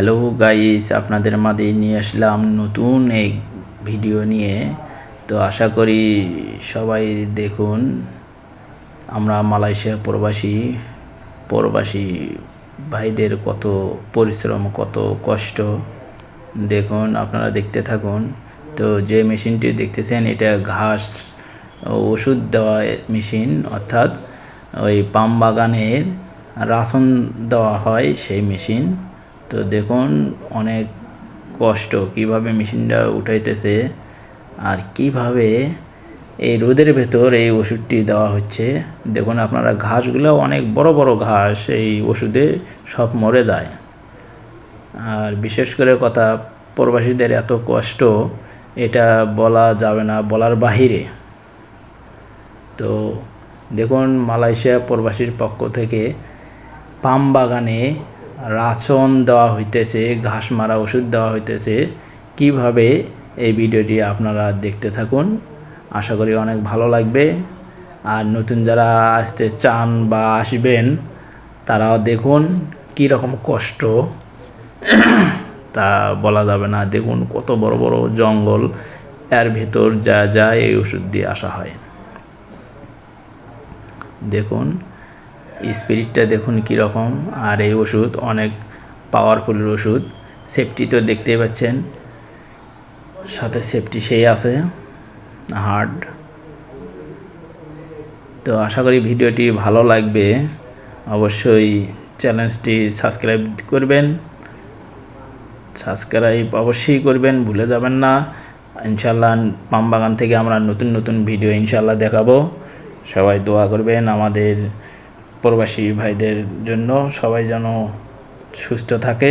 Hello guys আপনাদের মাঝে নিয়ে আসলাম নতুন এক ভিডিও নিয়ে। তো আশা করি সবাই দেখুন, আমরা মালয়েশিয়া প্রবাসী। প্রবাসী ভাইদের কত পরিশ্রম, কত কষ্ট। দেখুন, আপনারা দেখতে থাকুন। তো যে মেশিনটি দেখতেছেন, এটা ঘাস ওষুধ দেওয়া মেশিন, অর্থাৎ ওই পাম বাগানের রাসন দেওয়া হয় সেই মেশিন। তো দেখুন অনেক কষ্ট কীভাবে মেশিনটা উঠাইতেছে আর কীভাবে এই রোদের ভেতর এই ওষুধটি দেওয়া হচ্ছে। দেখুন আপনারা ঘাসগুলো অনেক বড় বড় ঘাস এই ওষুধে সব মরে যায়। আর বিশেষ করে কথা প্রবাসীদের এত কষ্ট, এটা বলা যাবে না, বলার বাহিরে। তো দেখুন মালয়েশিয়া প্রবাসীর পক্ষ থেকে পাম বাগানে রাসন দেওয়া হইতেছে, ঘাস মারা ওষুধ দেওয়া হইতেছে। কীভাবে এই ভিডিওটি আপনারা দেখতে থাকুন? আশা করি অনেক ভালো লাগবে। আর নতুন যারা আসতে চান বা আসবেন, তারাও দেখুন কী রকম কষ্ট। তা বলা যাবে না, দেখুন কত বড় বড় জঙ্গল। এর ভেতর যা যা এই ওষুধ দিয়ে আসা হয়। দেখুন স্পিরিটটা দেখুন কীরকম আর এই ওষুধ অনেক পাওয়ারফুল ওষুধ। সেফটি তো দেখতেই পাচ্ছেন। সাথে সেফটি সেই আছে হার্ড তো আশা করি ভিডিওটি ভালো লাগবে। অবশ্যই চ্যানেলটি সাবস্ক্রাইব করবেন। সাবস্ক্রাইব অবশ্যই করবেন, ভুলে যাবেন না। ইনশাল্লাহ পাম বাগান থেকে আমরা নতুন নতুন ভিডিও ইনশাল্লাহ দেখাবো। সবাই দোয়া করবেন আমাদের প্রবাসী ভাইদের জন্য সবাই যেন সুস্থ থাকে।